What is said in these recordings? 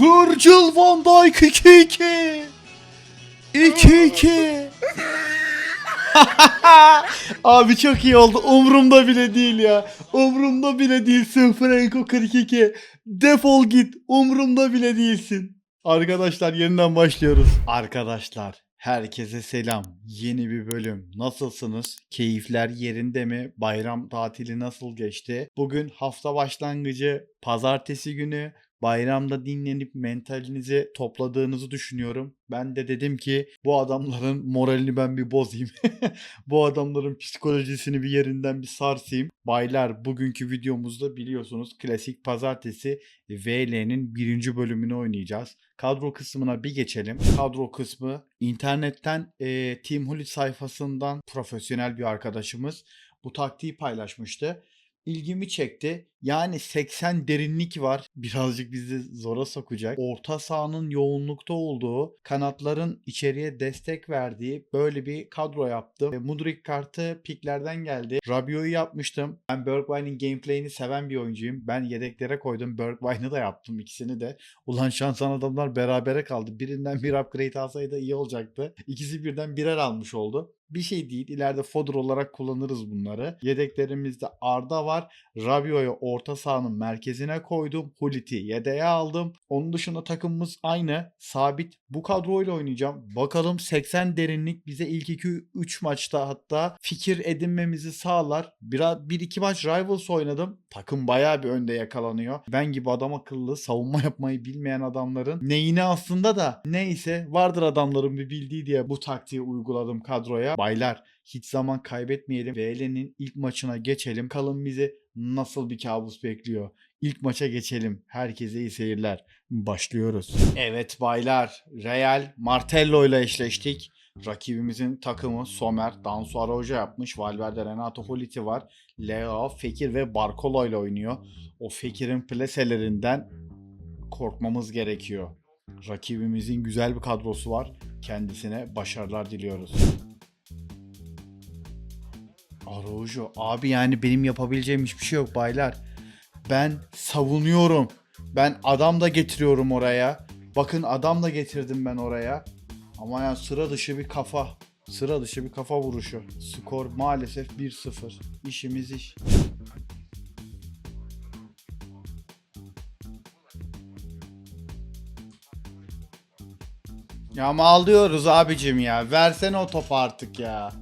Virgil van Dijk 2-2. 2-2. Abi çok iyi oldu. Umrumda bile değil ya. Umrumda bile değilsin Franco 42. Defol git. Umrumda bile değilsin. Arkadaşlar yeniden başlıyoruz. Arkadaşlar herkese selam. Yeni bir bölüm. Nasılsınız? Keyifler yerinde mi? Bayram tatili nasıl geçti? Bugün hafta başlangıcı pazartesi günü bayramda dinlenip mentalinizi topladığınızı düşünüyorum. Ben de dedim ki bu adamların moralini ben bir bozayım. bu adamların psikolojisini bir yerinden bir sarsayım. Baylar bugünkü videomuzda biliyorsunuz klasik pazartesi VL'nin birinci bölümünü oynayacağız. Kadro kısmına bir geçelim. Kadro kısmı internetten e, Team Hulit sayfasından profesyonel bir arkadaşımız bu taktiği paylaşmıştı. İlgimi çekti. Yani 80 derinlik var. Birazcık bizi zora sokacak. Orta sahanın yoğunlukta olduğu, kanatların içeriye destek verdiği böyle bir kadro yaptım. E, Mudrik kartı piklerden geldi. Rabiot'u yapmıştım. Ben Bergwijn'in gameplay'ini seven bir oyuncuyum. Ben yedeklere koydum. Bergwijn'ı da yaptım ikisini de. Ulan şansan adamlar berabere kaldı. Birinden bir upgrade alsaydı iyi olacaktı. İkisi birden birer almış oldu. Bir şey değil. İleride fodder olarak kullanırız bunları. Yedeklerimizde Arda var. Rabiot'u orta sahanın merkezine koydum. Hulit'i yedeğe aldım. Onun dışında takımımız aynı. Sabit. Bu kadroyla oynayacağım. Bakalım 80 derinlik bize ilk 2-3 maçta hatta fikir edinmemizi sağlar. Biraz 1-2 maç Rivals oynadım. Takım bayağı bir önde yakalanıyor. Ben gibi adam akıllı savunma yapmayı bilmeyen adamların neyine aslında da neyse vardır adamların bir bildiği diye bu taktiği uyguladım kadroya. Baylar hiç zaman kaybetmeyelim. VL'nin ilk maçına geçelim. Kalın bizi nasıl bir kabus bekliyor. İlk maça geçelim. Herkese iyi seyirler. Başlıyoruz. Evet baylar. Real Martello ile eşleştik. Rakibimizin takımı Somer, Danso Araujo yapmış. Valverde, Renato Holiti var. Leo, Fekir ve Barcola ile oynuyor. O Fekir'in pleselerinden korkmamız gerekiyor. Rakibimizin güzel bir kadrosu var. Kendisine başarılar diliyoruz. Araujo. Abi yani benim yapabileceğim hiçbir şey yok baylar. Ben savunuyorum. Ben adam da getiriyorum oraya. Bakın adam da getirdim ben oraya. Ama yani sıra dışı bir kafa. Sıra dışı bir kafa vuruşu. Skor maalesef 1-0. İşimiz iş. Ya mal diyoruz abicim ya. Versene o topu artık ya.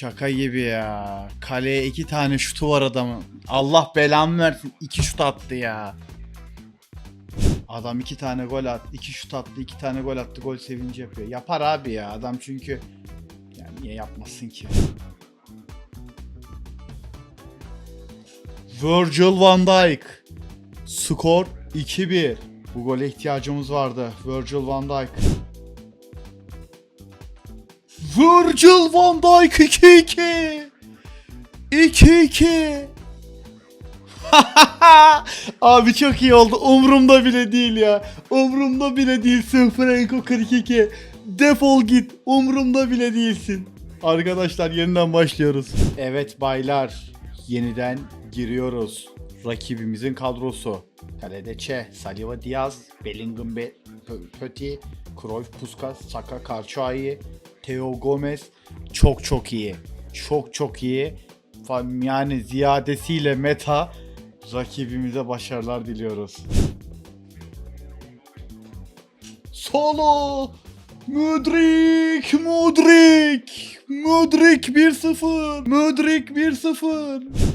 Şaka gibi ya. Kaleye iki tane şutu var adamın. Allah belamı versin. iki şut attı ya. Adam iki tane gol attı. iki şut attı. iki tane gol attı. Gol sevinci yapıyor. Yapar abi ya. Adam çünkü yani niye yapmasın ki? Virgil van Dijk. Skor 2-1. Bu gole ihtiyacımız vardı. Virgil van Dijk. Virgil van Dijk 2-2. 2-2. Abi çok iyi oldu. Umrumda bile değil ya. Umrumda bile değilsin Franco 42. Defol git. Umrumda bile değilsin. Arkadaşlar yeniden başlıyoruz. Evet baylar. Yeniden giriyoruz. Rakibimizin kadrosu. Kalede Çe, Saliva Diaz, Bellingham Be Pö- Pöti, Cruyff Puskas, Saka Karçai, Theo Gomez çok çok iyi. Çok çok iyi. Yani ziyadesiyle meta rakibimize başarılar diliyoruz. Solo! Mudrik! Mudrik! Mudrik 1-0! Mudrik 1-0!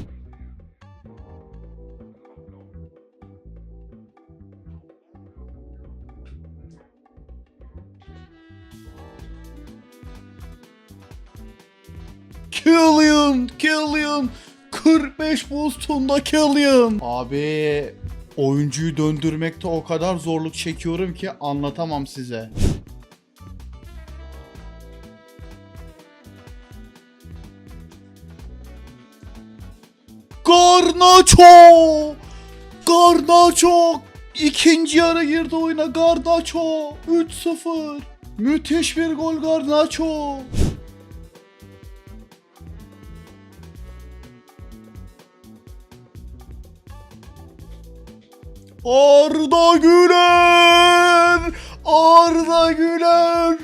Killian! Killian! 45 Boston'da Killian! Abi oyuncuyu döndürmekte o kadar zorluk çekiyorum ki anlatamam size. Garnacho! Garnacho! İkinci yarı girdi oyuna Garnacho! 3-0! Müthiş bir gol Garnacho! Arda Güler! Arda Güler!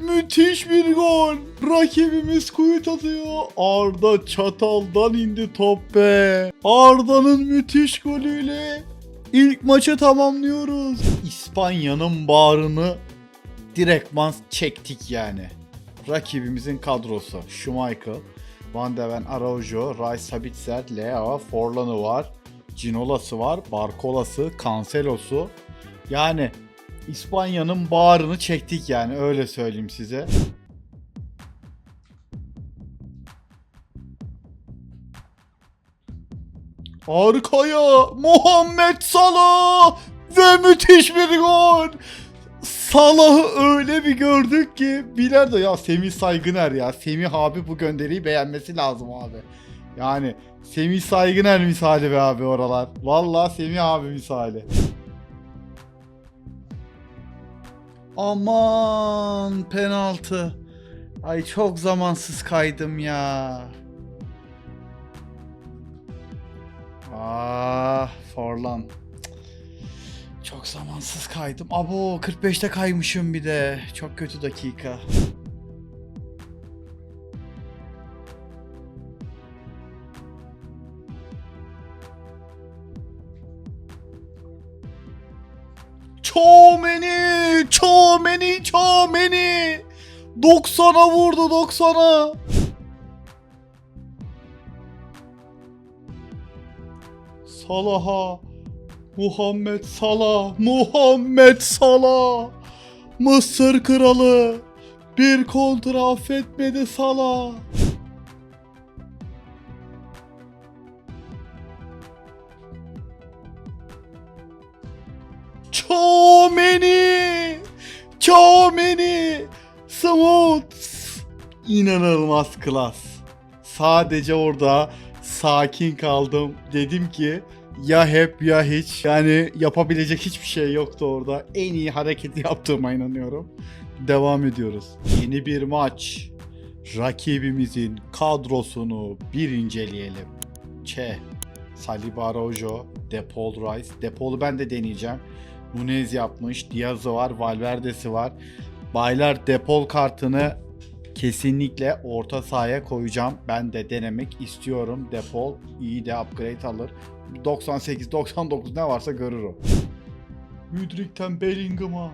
Müthiş bir gol. Rakibimiz kuyut atıyor. Arda çataldan indi top be. Arda'nın müthiş golüyle ilk maçı tamamlıyoruz. İspanya'nın bağrını direktman çektik yani. Rakibimizin kadrosu. Schmeichel, Van de Ven, Araujo, Rice, Sabitzer, Leo, Forlan'ı var. Cinola'sı var, Barkola'sı, Cancelo'su. Yani İspanya'nın bağrını çektik yani öyle söyleyeyim size. Arkaya Muhammed Salah ve müthiş bir gol. Salah'ı öyle bir gördük ki Bilardo ya Semih Saygıner ya Semih abi bu gönderiyi beğenmesi lazım abi. Yani Semih Saygıner misali be abi oralar. Vallahi Semih abi misali. Aman penaltı. Ay çok zamansız kaydım ya. Ah Forlan. Çok zamansız kaydım. Abo 45'te kaymışım bir de. Çok kötü dakika. Çomeni! Çomeni! Çomeni! 90'a vurdu 90'a. Salah'a Muhammed Salah, Muhammed Salah. Mısır kralı. Bir kontra affetmedi Salah. Çomeni! Çomeni! Smooth! İnanılmaz klas. Sadece orada sakin kaldım. Dedim ki ya hep ya hiç. Yani yapabilecek hiçbir şey yoktu orada. En iyi hareketi yaptığıma inanıyorum. Devam ediyoruz. Yeni bir maç. Rakibimizin kadrosunu bir inceleyelim. Çe, Saliba Araujo, Depol Rice. Depol'u ben de deneyeceğim. Nunez yapmış. Diaz'ı var. Valverde'si var. Baylar Depol kartını kesinlikle orta sahaya koyacağım. Ben de denemek istiyorum. Depol iyi de upgrade alır. 98 99 ne varsa görür o. Müdrik'ten Bellingham'a.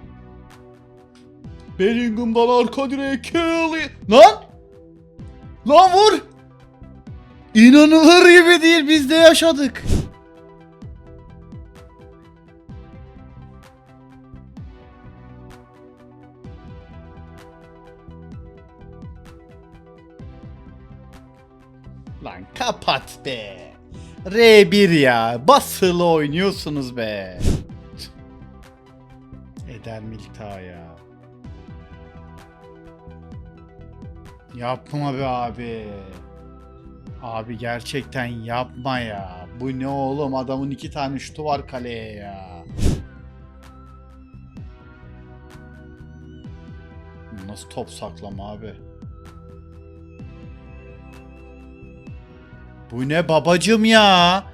Bellingham'dan arka direğe Kelly. Lan! Lan vur! İnanılır gibi değil biz de yaşadık. Kapat be. R1 ya. Basılı oynuyorsunuz be. Eder Milta ya. Yapma be abi. Abi gerçekten yapma ya. Bu ne oğlum adamın iki tane şutu var kaleye ya. Nasıl top saklama abi? Bu ne babacım ya?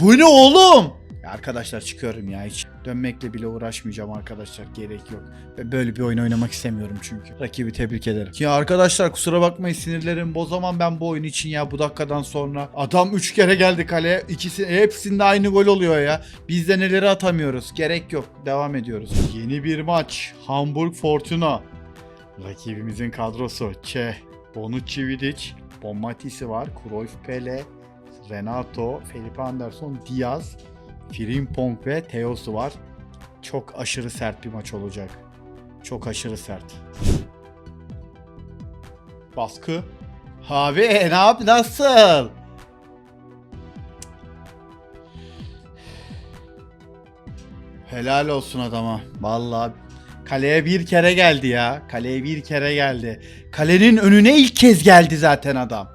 Bu ne oğlum? Ya arkadaşlar çıkıyorum ya hiç. Dönmekle bile uğraşmayacağım arkadaşlar. Gerek yok. Ve böyle bir oyun oynamak istemiyorum çünkü. Rakibi tebrik ederim. Ya arkadaşlar kusura bakmayın sinirlerim bozamam ben bu oyun için ya bu dakikadan sonra. Adam 3 kere geldi kaleye. İkisi hepsinde aynı gol oluyor ya. Biz de neleri atamıyoruz. Gerek yok. Devam ediyoruz. Yeni bir maç. Hamburg Fortuna. Rakibimizin kadrosu. Çeh. Bonucci Vidic. Bonmatisi var. Cruyff Pele. Renato. Felipe Anderson. Diaz. Frimpong ve Teos'u var. Çok aşırı sert bir maç olacak. Çok aşırı sert. Baskı. Abi ne yap nasıl? Helal olsun adama. Vallahi kaleye bir kere geldi ya. Kaleye bir kere geldi. Kalenin önüne ilk kez geldi zaten adam.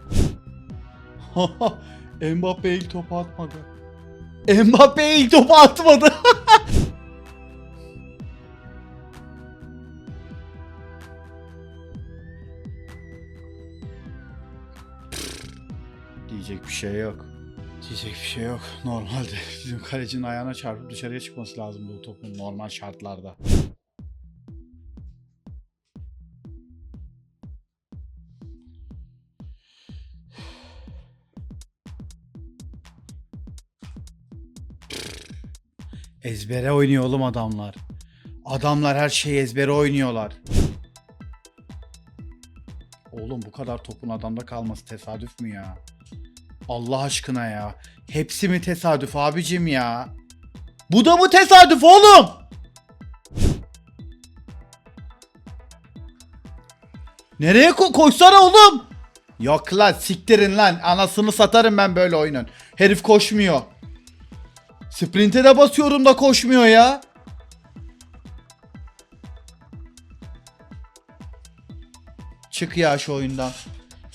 Mbappe ilk topu atmadı. Mbappe ilk topu atmadı. Diyecek bir şey yok. Diyecek bir şey yok. Normalde bizim kalecinin ayağına çarpıp dışarıya çıkması lazım bu topun normal şartlarda. Ezbere oynuyor oğlum adamlar. Adamlar her şeyi ezbere oynuyorlar. Oğlum bu kadar topun adamda kalması tesadüf mü ya? Allah aşkına ya. Hepsi mi tesadüf abicim ya? Bu da mı tesadüf oğlum? Nereye ko koşsana oğlum? Yok lan siktirin lan. Anasını satarım ben böyle oyunun. Herif koşmuyor. Sprinte de basıyorum da koşmuyor ya. Çık ya şu oyundan.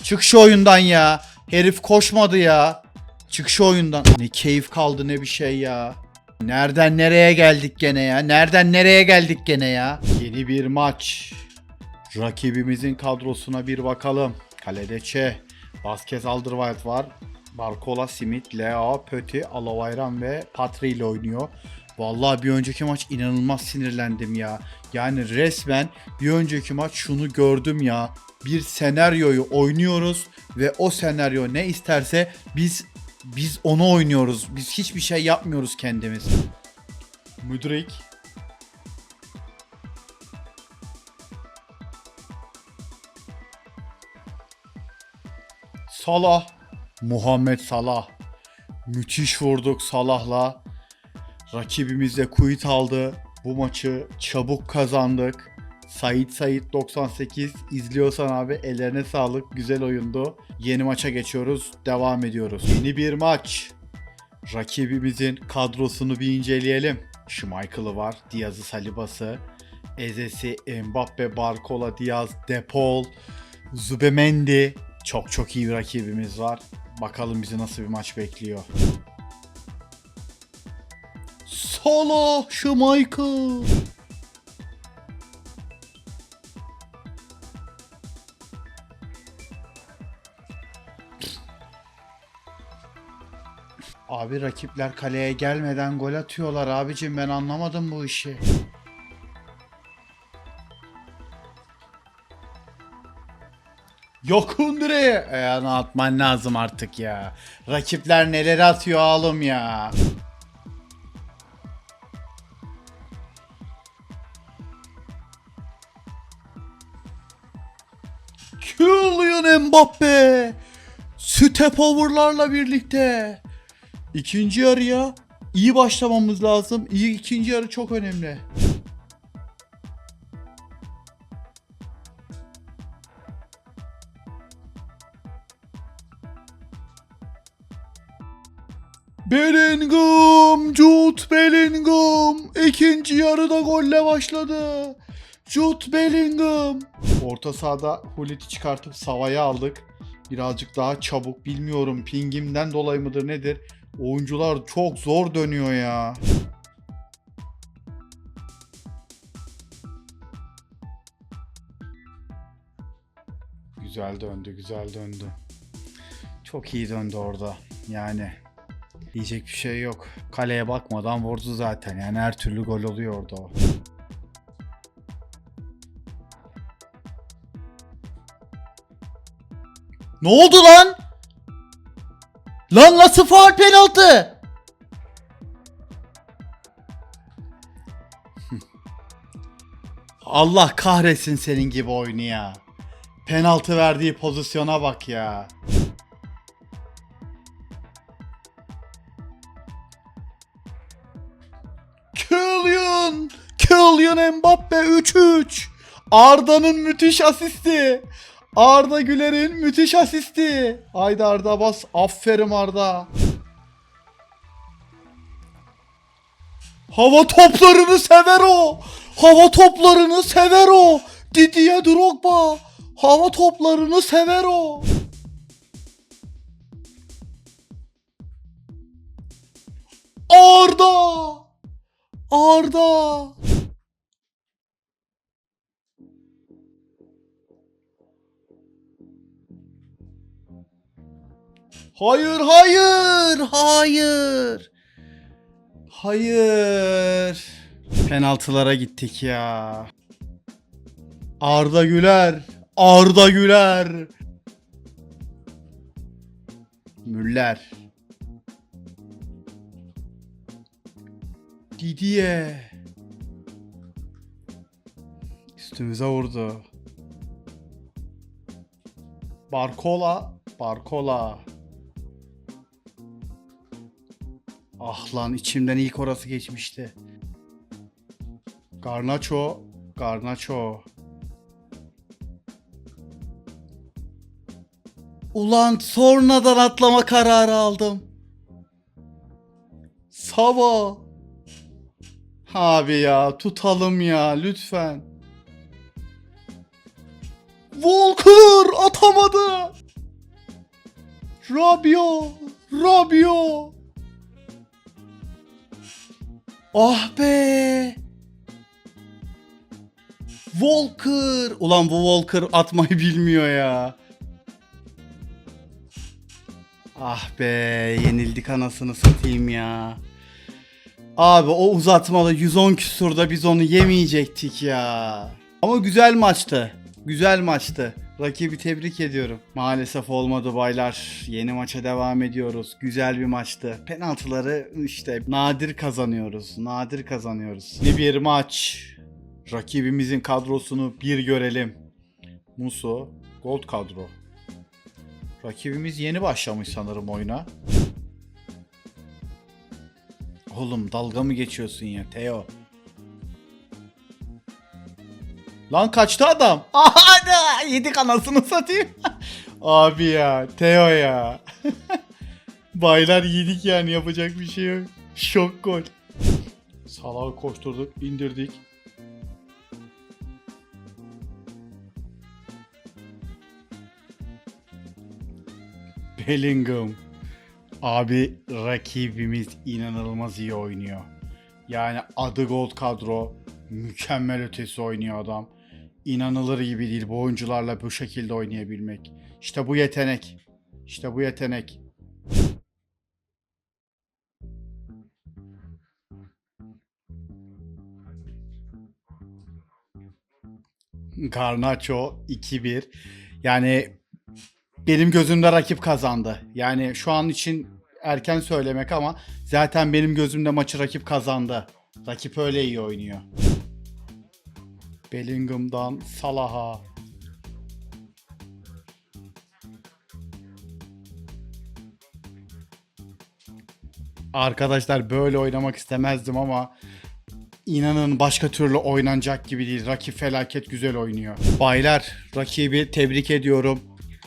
Çık şu oyundan ya. Herif koşmadı ya. Çık şu oyundan. Ne keyif kaldı ne bir şey ya. Nereden nereye geldik gene ya? Nereden nereye geldik gene ya? Yeni bir maç. Rakibimizin kadrosuna bir bakalım. Kalede Çe. Vazquez Alderweireld var. Barcola, Simit, Leo, Pöti, Alavayran ve Patri ile oynuyor. Vallahi bir önceki maç inanılmaz sinirlendim ya. Yani resmen bir önceki maç şunu gördüm ya. Bir senaryoyu oynuyoruz ve o senaryo ne isterse biz biz onu oynuyoruz. Biz hiçbir şey yapmıyoruz kendimiz. Müdrik Salah. Muhammed Salah. Müthiş vurduk Salah'la. Rakibimiz de quit aldı. Bu maçı çabuk kazandık. Sait Sait 98 izliyorsan abi ellerine sağlık. Güzel oyundu. Yeni maça geçiyoruz. Devam ediyoruz. Yeni bir maç. Rakibimizin kadrosunu bir inceleyelim. Schmeichel'ı var. Diaz'ı Salibası. Ezesi, Mbappe, Barcola, Diaz, Depol, Zubemendi. Çok çok iyi bir rakibimiz var. Bakalım bizi nasıl bir maç bekliyor. Salah, Schmeichel. Abi rakipler kaleye gelmeden gol atıyorlar abicim ben anlamadım bu işi. Yokun direğe. Yani atman lazım artık ya. Rakipler neler atıyor oğlum ya. Kylian Mbappe. Step over'larla birlikte. İkinci yarıya iyi başlamamız lazım. İyi ikinci yarı çok önemli. Bellingham, Jude Bellingham ikinci yarıda golle başladı. Jude Bellingham. Orta sahada Hullit'i çıkartıp Sava'yı aldık. Birazcık daha çabuk bilmiyorum pingimden dolayı mıdır nedir? Oyuncular çok zor dönüyor ya. Güzel döndü, güzel döndü. Çok iyi döndü orada. Yani diyecek bir şey yok. Kaleye bakmadan vurdu zaten. Yani her türlü gol oluyor orada o. Ne oldu lan? Lan nasıl faul penaltı? Allah kahretsin senin gibi oyunu. Penaltı verdiği pozisyona bak ya. Kylian! Kylian Mbappe 3-3. Arda'nın müthiş asisti. Arda Güler'in müthiş asisti. Haydi Arda bas. Aferin Arda. Hava toplarını sever o. Hava toplarını sever o. Didier Drogba. Hava toplarını sever o. Arda. Arda. Hayır, hayır, hayır. Hayır. Penaltılara gittik ya. Arda Güler. Arda Güler. Müller. Didier. Üstümüze vurdu. Barkola. Barkola. Ah lan içimden ilk orası geçmişti. Garnaço. Garnaço. Ulan sonradan atlama kararı aldım. Sava. Abi ya tutalım ya lütfen. Walker atamadı. Rabio. Rabio. Ah be. Walker. Ulan bu Walker atmayı bilmiyor ya. Ah be yenildik anasını satayım ya. Abi o uzatmalı 110 küsurda biz onu yemeyecektik ya. Ama güzel maçtı. Güzel maçtı. Rakibi tebrik ediyorum. Maalesef olmadı baylar. Yeni maça devam ediyoruz. Güzel bir maçtı. Penaltıları işte nadir kazanıyoruz. Nadir kazanıyoruz. Ne bir maç. Rakibimizin kadrosunu bir görelim. Muso, Gold kadro. Rakibimiz yeni başlamış sanırım oyuna. Oğlum dalga mı geçiyorsun ya Teo? Lan kaçtı adam. Aha yedik anasını satayım. Abi ya Teo ya. Baylar yedik yani yapacak bir şey yok. Şok gol. Salah'ı koşturduk indirdik. Bellingham. Abi rakibimiz inanılmaz iyi oynuyor. Yani adı gold kadro. Mükemmel ötesi oynuyor adam. İnanılır gibi değil bu oyuncularla bu şekilde oynayabilmek. İşte bu yetenek. İşte bu yetenek. Garnacho 2-1. Yani benim gözümde rakip kazandı. Yani şu an için erken söylemek ama zaten benim gözümde maçı rakip kazandı. Rakip öyle iyi oynuyor. Bellingham'dan Salah'a. Arkadaşlar böyle oynamak istemezdim ama inanın başka türlü oynanacak gibi değil. Rakip felaket güzel oynuyor. Baylar rakibi tebrik ediyorum.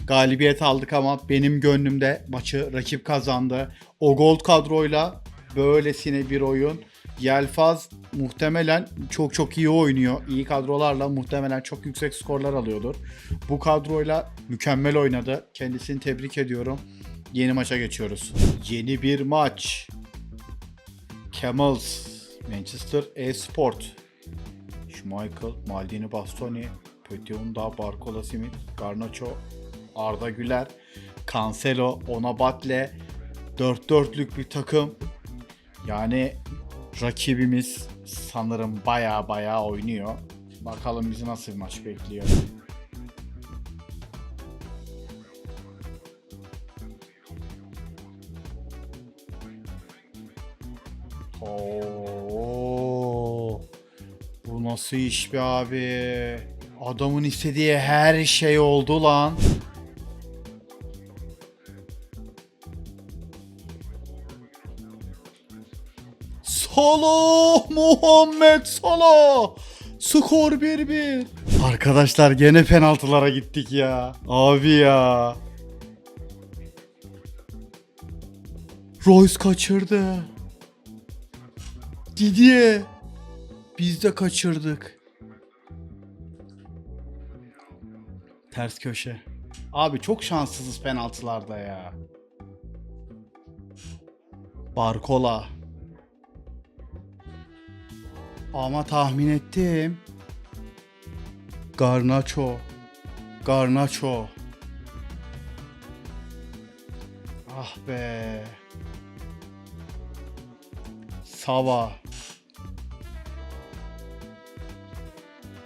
Galibiyet aldık ama benim gönlümde maçı rakip kazandı. O gold kadroyla böylesine bir oyun. Yelfaz muhtemelen çok çok iyi oynuyor. İyi kadrolarla muhtemelen çok yüksek skorlar alıyordur. Bu kadroyla mükemmel oynadı. Kendisini tebrik ediyorum. Yeni maça geçiyoruz. Yeni bir maç. Camels, Manchester E-Sport. Schmeichel, Maldini Bastoni, Petiunda, Barcola Simit, Garnacho, Arda Güler, Cancelo, Onabatle 4-4'lük bir takım. Yani rakibimiz sanırım baya baya oynuyor. Bakalım bizi nasıl bir maç bekliyor. Oo. Bu nasıl iş be abi? Adamın istediği her şey oldu lan. Salah Muhammed Salah. Skor 1-1. Arkadaşlar gene penaltılara gittik ya. Abi ya. Royce kaçırdı. Didier. Biz de kaçırdık. Ters köşe. Abi çok şanssızız penaltılarda ya. Barkola. Ama tahmin ettim. Garnacho. Ah Ah be. Sava.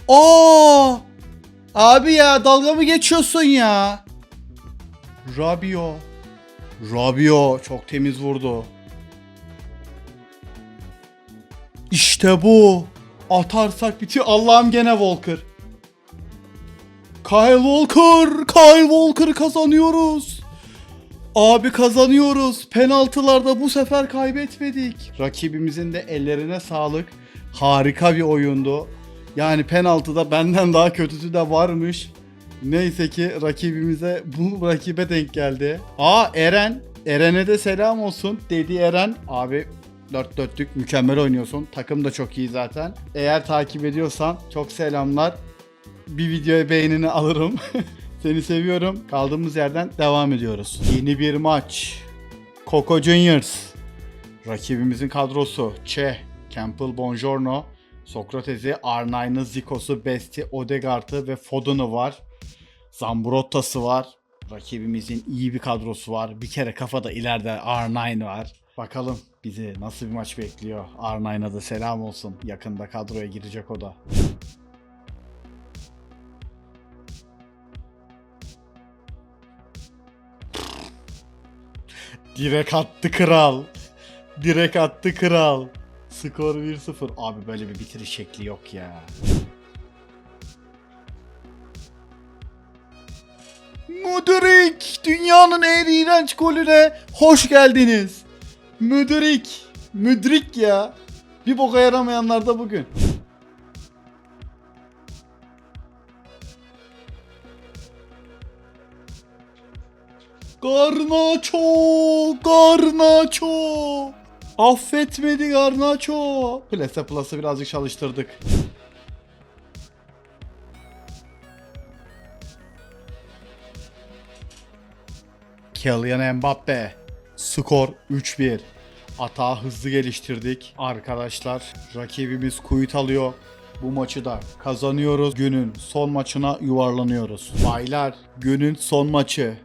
Oo! Abi ya dalga mı geçiyorsun ya? Rabio. Rabio çok temiz vurdu. İşte bu. Atarsak bitiyor. Allah'ım gene Walker. Kyle Walker. Kyle Walker kazanıyoruz. Abi kazanıyoruz. Penaltılarda bu sefer kaybetmedik. Rakibimizin de ellerine sağlık. Harika bir oyundu. Yani penaltıda benden daha kötüsü de varmış. Neyse ki rakibimize bu rakibe denk geldi. Aa Eren. Eren'e de selam olsun. Dedi Eren. Abi dört dörtlük mükemmel oynuyorsun. Takım da çok iyi zaten. Eğer takip ediyorsan çok selamlar. Bir videoya beğenini alırım. Seni seviyorum. Kaldığımız yerden devam ediyoruz. Yeni bir maç. Coco Juniors. Rakibimizin kadrosu. Che, Campbell Bongiorno, Sokrates'i, R9'ı, Zikos'u, Best'i, Odegaard'ı ve Foden'ı var. Zambrotta'sı var. Rakibimizin iyi bir kadrosu var. Bir kere kafada ileride R9 var. Bakalım bizi nasıl bir maç bekliyor. R9'a da selam olsun. Yakında kadroya girecek o da. Direk attı kral. Direk attı kral. Skor 1-0. Abi böyle bir bitiriş şekli yok ya. Müdrik! Dünyanın en iğrenç golüne hoş geldiniz. Müdrik! Müdrik ya. Bir boka yaramayanlar da bugün. Garnaço! Garnaço! Affetmedi Garnaço. Plase Plus'ı birazcık çalıştırdık. Kylian Mbappe. Skor 3-1. Atağı hızlı geliştirdik. Arkadaşlar rakibimiz kuyut alıyor. Bu maçı da kazanıyoruz. Günün son maçına yuvarlanıyoruz. Baylar günün son maçı.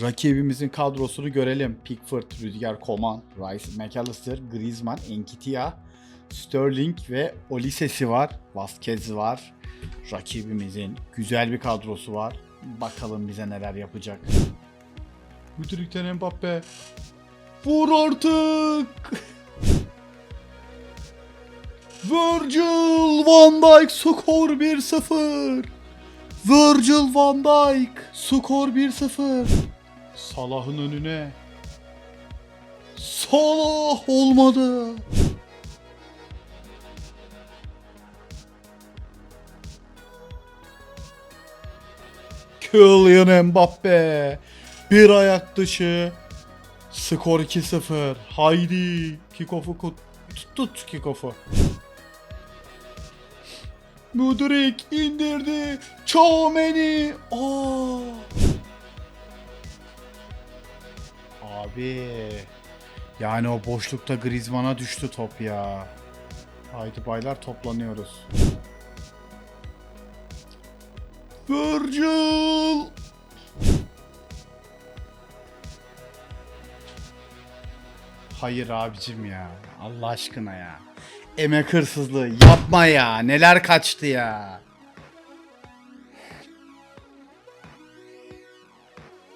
Rakibimizin kadrosunu görelim. Pickford, Rüdiger Koman, Rice, McAllister, Griezmann, Enkitia, Sterling ve Olisesi var. Vasquez var. Rakibimizin güzel bir kadrosu var. Bakalım bize neler yapacak. Müdürlükten Mbappe. Vur artık. Virgil van Dijk skor 1-0. Virgil van Dijk skor 1-0. Salah'ın önüne. Salah olmadı. Kylian Mbappe. Bir ayak dışı. Skor 2-0. Haydi. Kickoff'u tut, tut kickoff'u. Mudrik indirdi. Çomeni. Aa. Abi. Yani o boşlukta Griezmann'a düştü top ya. Haydi baylar toplanıyoruz. Virgil. Hayır abicim ya. Allah aşkına ya. Emek hırsızlığı yapma ya. Neler kaçtı ya.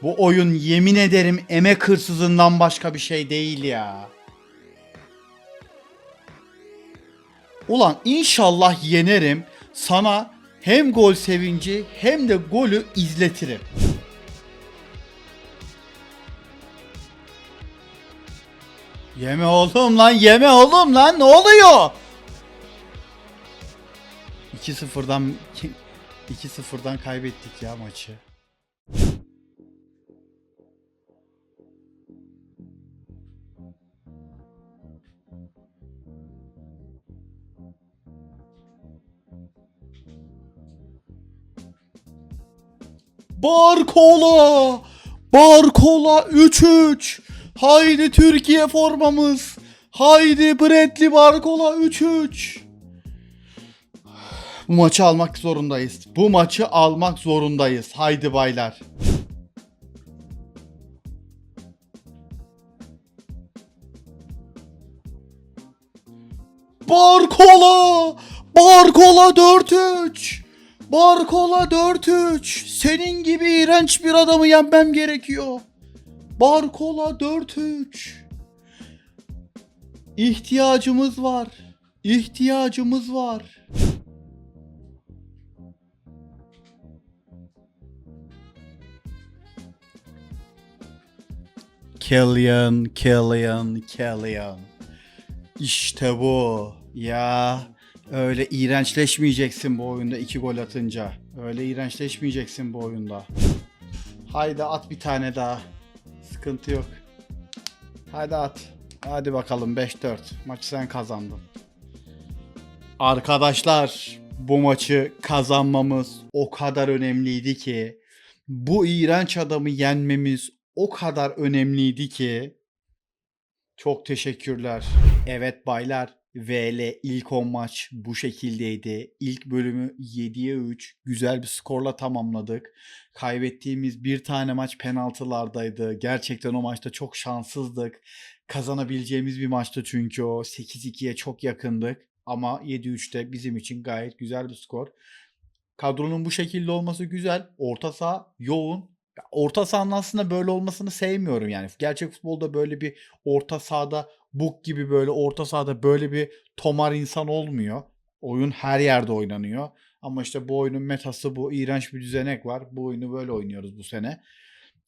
Bu oyun yemin ederim emek hırsızından başka bir şey değil ya. Ulan inşallah yenerim. Sana hem gol sevinci hem de golü izletirim. Yeme oğlum lan yeme oğlum lan ne oluyor? 2-0'dan 2-0'dan kaybettik ya maçı. Barkola! Barkola 3-3. Haydi Türkiye formamız. Haydi Bradley Barkola 3-3. Bu maçı almak zorundayız. Bu maçı almak zorundayız. Haydi baylar. Barkola! Barkola 4-3! Barkola 4-3! Senin gibi iğrenç bir adamı yenmem gerekiyor. Barkola 4-3! İhtiyacımız var. İhtiyacımız var. Killian, Killian, Killian. İşte bu. Ya öyle iğrençleşmeyeceksin bu oyunda iki gol atınca. Öyle iğrençleşmeyeceksin bu oyunda. Haydi at bir tane daha. Sıkıntı yok. Haydi at. Hadi bakalım 5-4. Maçı sen kazandın. Arkadaşlar bu maçı kazanmamız o kadar önemliydi ki bu iğrenç adamı yenmemiz o kadar önemliydi ki çok teşekkürler. Evet baylar VL ilk 10 maç bu şekildeydi. İlk bölümü 7'ye 3 güzel bir skorla tamamladık. Kaybettiğimiz bir tane maç penaltılardaydı. Gerçekten o maçta çok şanssızdık. Kazanabileceğimiz bir maçtı çünkü o 8-2'ye çok yakındık. Ama 7-3'te bizim için gayet güzel bir skor. Kadronun bu şekilde olması güzel. Orta saha yoğun. Orta sahanın aslında böyle olmasını sevmiyorum yani. Gerçek futbolda böyle bir orta sahada buk gibi böyle orta sahada böyle bir tomar insan olmuyor. Oyun her yerde oynanıyor. Ama işte bu oyunun metası bu. iğrenç bir düzenek var. Bu oyunu böyle oynuyoruz bu sene.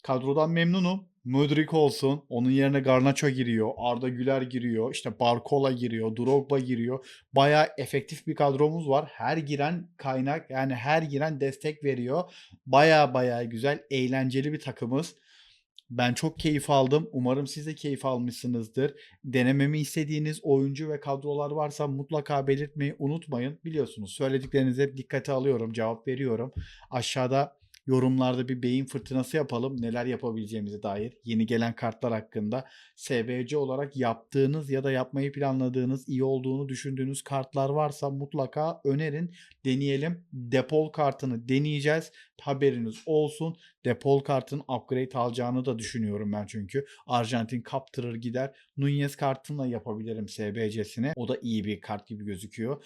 Kadrodan memnunum. Mudrik olsun. Onun yerine Garnacho giriyor. Arda Güler giriyor. işte Barcola giriyor. Drogba giriyor. Bayağı efektif bir kadromuz var. Her giren kaynak yani her giren destek veriyor. Bayağı bayağı güzel. Eğlenceli bir takımız. Ben çok keyif aldım. Umarım siz de keyif almışsınızdır. Denememi istediğiniz oyuncu ve kadrolar varsa mutlaka belirtmeyi unutmayın. Biliyorsunuz söylediklerinizi hep dikkate alıyorum, cevap veriyorum. Aşağıda yorumlarda bir beyin fırtınası yapalım. Neler yapabileceğimize dair yeni gelen kartlar hakkında. SBC olarak yaptığınız ya da yapmayı planladığınız, iyi olduğunu düşündüğünüz kartlar varsa mutlaka önerin. Deneyelim. Depol kartını deneyeceğiz. Haberiniz olsun. Depol kartın upgrade alacağını da düşünüyorum ben çünkü. Arjantin kaptırır gider. Nunez kartını yapabilirim SBC'sine. O da iyi bir kart gibi gözüküyor.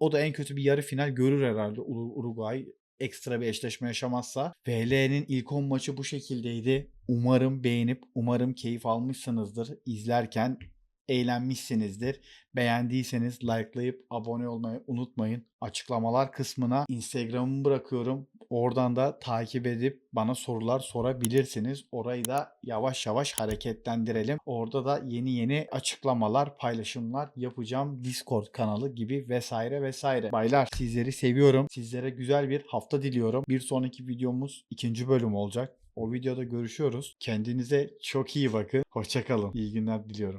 O, da en kötü bir yarı final görür herhalde Ur- Uruguay ekstra bir eşleşme yaşamazsa. VL'nin ilk 10 maçı bu şekildeydi. Umarım beğenip umarım keyif almışsınızdır. İzlerken eğlenmişsinizdir. Beğendiyseniz likelayıp abone olmayı unutmayın. Açıklamalar kısmına Instagram'ımı bırakıyorum. Oradan da takip edip bana sorular sorabilirsiniz. Orayı da yavaş yavaş hareketlendirelim. Orada da yeni yeni açıklamalar, paylaşımlar yapacağım. Discord kanalı gibi vesaire vesaire. Baylar sizleri seviyorum. Sizlere güzel bir hafta diliyorum. Bir sonraki videomuz ikinci bölüm olacak. O videoda görüşüyoruz. Kendinize çok iyi bakın. Hoşçakalın. İyi günler diliyorum.